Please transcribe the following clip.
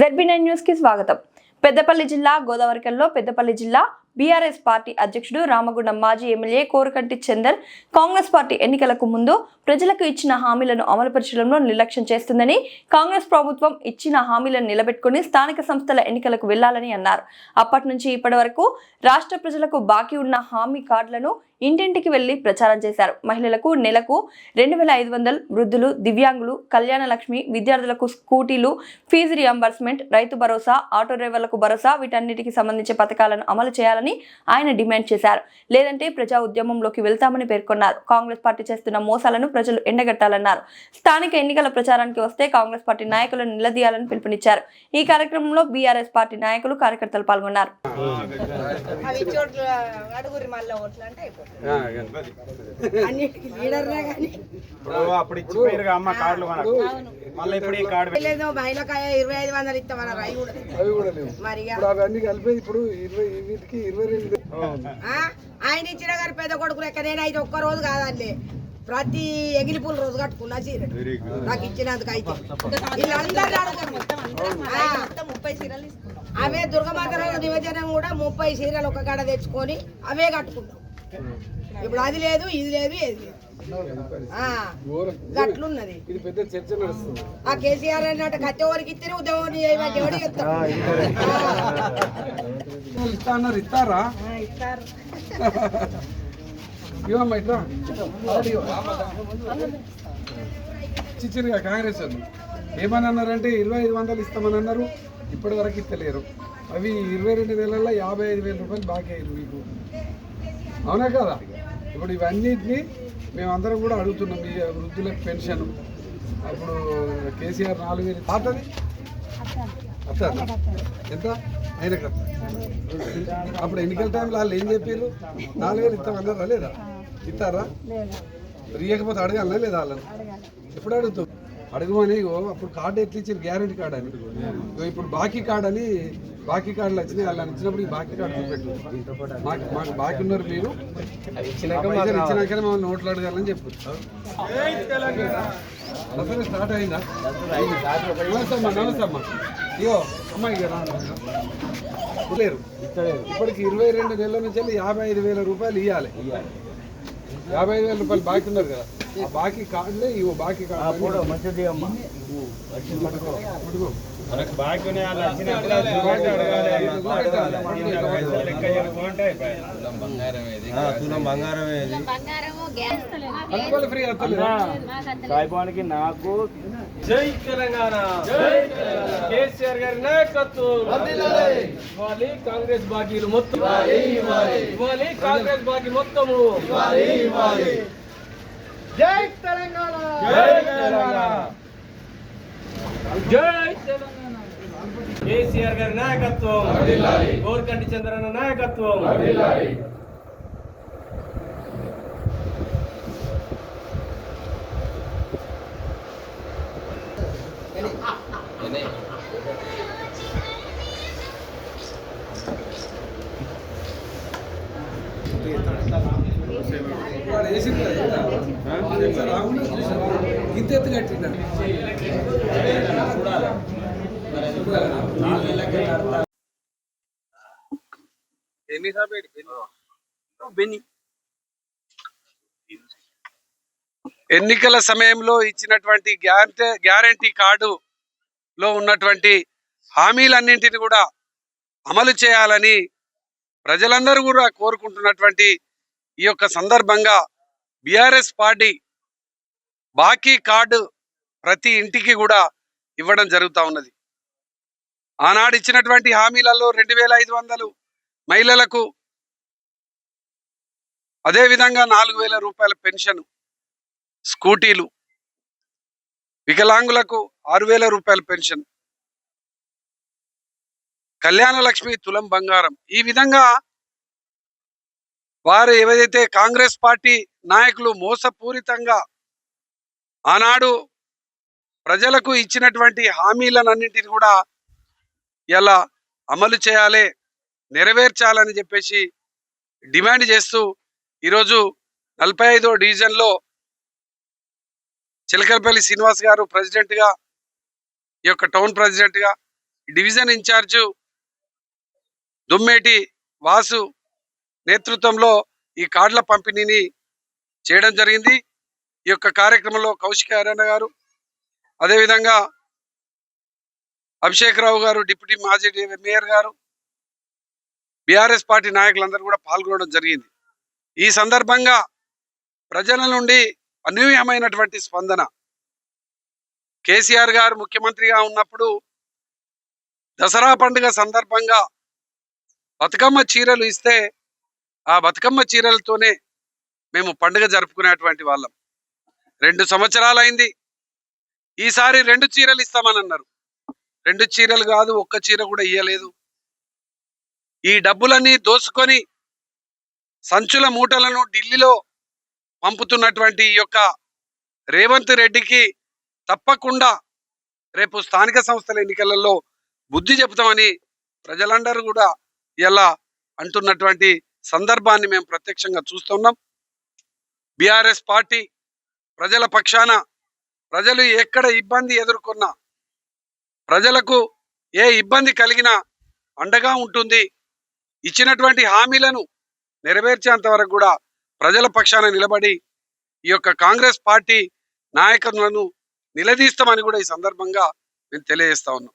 ZB nine న్యూస్కి స్వాగతం. పెద్దపల్లి జిల్లా గోదావరికల్లో పెద్దపల్లి జిల్లా బీఆర్ఎస్ పార్టీ అధ్యక్షుడు రామగుండం మాజీ MLA Korukanti Chander Congress party ఎన్నికలకు ముందు ప్రజలకు ఇచ్చిన హామీలను అమలుపరచడంలో నిర్లక్ష్యం చేస్తుందని కాంగ్రెస్ ప్రభుత్వం ఇచ్చిన హామీలను నిలబెట్టుకుని స్థానిక సంస్థల ఎన్నికలకు వెళ్ళాలని అన్నారు. అప్పటి నుంచి ఇప్పటి వరకు రాష్ట్ర ప్రజలకు బాకీ ఉన్న హామీ కార్డులను ఇంటింటికి వెళ్ళి ప్రచారం చేశారు. మహిళలకు నెలకు రెండు వేల ఐదు వందలు వృద్ధులు దివ్యాంగులు కళ్యాణ లక్ష్మి విద్యార్థులకు స్కూటీలు fee reimbursement Rythu Bharosa auto డ్రైవర్లకు భరోసా వీటన్నిటికి సంబంధించిన పథకాలను అమలు చేయాలని ఆయన డిమాండ్ చేశారు. లేదంటే ప్రజా ఉద్యమంలోకి వెళ్తామని పేర్కొన్నారు. కాంగ్రెస్ పార్టీ చేస్తున్న మోసాలను ప్రజలు ఎండగట్టాలన్నారు. స్థానిక ఎన్నికల ప్రచారానికి వస్తే కాంగ్రెస్ పార్టీ నాయకులను నిలదీయాలని పిలుపునిచ్చారు. ఈ కార్యక్రమంలో బీఆర్ఎస్ పార్టీ నాయకులు కార్యకర్తలు పాల్గొన్నారు. ఇరవై ఐదు వందలు ఇస్తామన్నారు మరి అవన్నీ కలిపి ఇప్పుడు ఇరవై వీటికి? ఆయన ఇచ్చిన గారి పెద్ద కొడుకు లెక్క నేను అయితే ఒక్క రోజు కాదండి. ప్రతి ఎగిలిపూల రోజు కట్టుకున్నా చీర నాకు ఇచ్చినందుకు అయితే. అవే దుర్గమాత రోజు నిమజ్జనం కూడా ముప్పై చీరలు ఒక గడ తెచ్చుకొని అవే కట్టుకుంటాం ఇప్పుడు అది లేదు ఇది లేదు ఏది లేదు. ఆ, ఘోరం గట్లున్నది. ఇది పెద్ద చర్చ నడుస్తుంది. ఆ కేసీఆర్ అన్నట్టు కట్టె వరకు ఇస్తే ఉద్యోగం చెప్తాడు? వాళ్ళు ఇస్తా అన్నారు ఇస్తారా. ఇవ్వమ్మా ఇట్లా. చిచ్చిరిగా కాంగ్రెస్ వాళ్ళు. ఏమని అన్నారంటే ఇరవై ఐదు వందలు ఇస్తామని అన్నారు. ఇప్పటి వరకు ఇస్తలేరు. అవి ఇరవై రెండు నెలల్లో యాభై ఐదు వేల రూపాయలు బాకీ అయ్యారు మీకు. అవునా కదా? ఇప్పుడు ఇవన్నిటిని మేమందరం కూడా అడుగుతున్నాం. ఈ వృద్ధులకు పెన్షన్. అప్పుడు కేసీఆర్ నాలుగు వేలు పాతది అత్త ఎంత? ఆయన అప్పుడు ఎన్నికల టైంలో వాళ్ళు ఏం చెప్పారు నాలుగు వేలు ఇస్తామన్నారా లేదా? ఇస్తారా? ఇయ్యకపోతే అడగాలనా లేదా వాళ్ళని? ఎప్పుడు అడుగుతావు? అడగమని అప్పుడు కార్డు ఎట్లా ఇచ్చారు గ్యారెంటీ కార్డు అని. ఇప్పుడు బాకీ కార్డు అని బాకీ కార్డులు వచ్చినాయి. వాళ్ళని ఇచ్చినప్పుడు ఈ బాకీ కార్డు చూపెట్టు. మాకు మాకు బాకీ ఉన్నారు మీరు. పైసలు ఇచ్చినాకనే మమ్మల్ని నోట్లు అడగాలని చెప్పు. అసలు స్టార్ట్ అయిందా? నమస్తే అమ్మా నమస్తే అమ్మా. ఇగో అమ్మా రా, రా. లేరు ఇప్పటికి ఇరవై రెండు నెలల నుంచి వెళ్ళి యాభై ఐదు వేల రూపాయలు ఇవ్వాలి యాభై ఐదు వేల రూపాయలు బాకీ ఉన్నారు కదా ఆ బాకీ కార్డులే ఇవో బాకీ కార్డు పట్టుకో. మనకు బాకీ ఉన్నాయి, వాళ్ళు వచ్చినప్పుడు? సాయిబానికి నాకు జై తెలంగాణ. కేసీఆర్ గారి నాయకత్వం. ఇవ్వాలి కాంగ్రెస్ బాకీలు మొత్తం. ఇవ్వాలి కాంగ్రెస్ బాకీ మొత్తము. జై తెలంగాణ. జై తెలంగాణ. జై కేసీఆర్ గారి నాయకత్వం గోర్కంటి చంద్రన్న నాయకత్వం. ఇంత? ఎత్తు కట్టిండ ఎన్నికల సమయంలో ఇచ్చినటువంటి గ్యారంటీ గ్యారంటీ కార్డు లో ఉన్నటువంటి హామీలన్నింటిని కూడా అమలు చేయాలని ప్రజలందరూ కూడా కోరుకుంటున్నటువంటి ఈ యొక్క సందర్భంగా బీఆర్ఎస్ పార్టీ బాకీ కార్డు ప్రతి ఇంటికి కూడా ఇవ్వడం జరుగుతూ ఉన్నది. ఆనాడు ఇచ్చినటువంటి హామీలలో రెండు వేల ఐదు వందలు మహిళలకు అదేవిధంగా నాలుగు వేల రూపాయల పెన్షన్ స్కూటీలు వికలాంగులకు ఆరు వేల రూపాయల పెన్షన్ కళ్యాణ లక్ష్మి తులం బంగారం. ఈ విధంగా వారు ఏవైతే కాంగ్రెస్ పార్టీ నాయకులు మోసపూరితంగా ఆనాడు ప్రజలకు ఇచ్చినటువంటి హామీలన్నింటిని కూడా ఇలా అమలు చేయాలి నెరవేర్చాలని చెప్పేసి డిమాండ్ చేస్తూ ఈరోజు నలభై ఐదో డివిజన్లో చిలకలపల్లి శ్రీనివాస్ గారు ప్రెసిడెంట్గా ఈ యొక్క టౌన్ ప్రెసిడెంట్గా డివిజన్ ఇన్ఛార్జు దుమ్మేటి వాసు నేతృత్వంలో ఈ కార్డుల పంపిణీని చేయడం జరిగింది. ఈ యొక్క కార్యక్రమంలో కౌశిక హరణ గారు అదేవిధంగా అభిషేక్ రావు గారు డిప్యూటీ మాజీ మేయర్ గారు బీఆర్ఎస్ పార్టీ నాయకులందరూ కూడా పాల్గొనడం జరిగింది. ఈ సందర్భంగా ప్రజల నుండి అనూహ్యమైనటువంటి స్పందన. కేసీఆర్ గారు ముఖ్యమంత్రిగా ఉన్నప్పుడు దసరా పండుగ సందర్భంగా బతుకమ్మ చీరలు ఇస్తే ఆ బతుకమ్మ చీరలతోనే మేము పండుగ జరుపుకునేటువంటి వాళ్ళం. రెండు సంవత్సరాలైంది. ఈసారి రెండు చీరలు ఇస్తామని అన్నారు. రెండు చీరలు కాదు ఒక్క చీర కూడా ఇయ్యలేదు. ఈ డబ్బులన్నీ దోసుకొని సంచుల మూటలను ఢిల్లీలో పంపుతున్నటువంటి ఈ యొక్క రేవంత్ రెడ్డికి తప్పకుండా రేపు స్థానిక సంస్థల ఎన్నికలలో బుద్ధి చెబుతామని ప్రజలందరూ కూడా ఇలా అంటున్నటువంటి సందర్భాన్ని మేము ప్రత్యక్షంగా చూస్తున్నాం. బీఆర్ఎస్ పార్టీ ప్రజల పక్షాన ప్రజలు ఎక్కడ ఇబ్బంది ఎదుర్కొన్నా ప్రజలకు ఏ ఇబ్బంది కలిగినా అండగా ఉంటుంది. ఇచ్చినటువంటి హామీలను నెరవేర్చేంత వరకు కూడా ప్రజల పక్షాన నిలబడి ఈ యొక్క కాంగ్రెస్ పార్టీ నాయకులను నిలదీస్తామని కూడా ఈ సందర్భంగా నేను తెలియజేస్తా ఉన్నాం.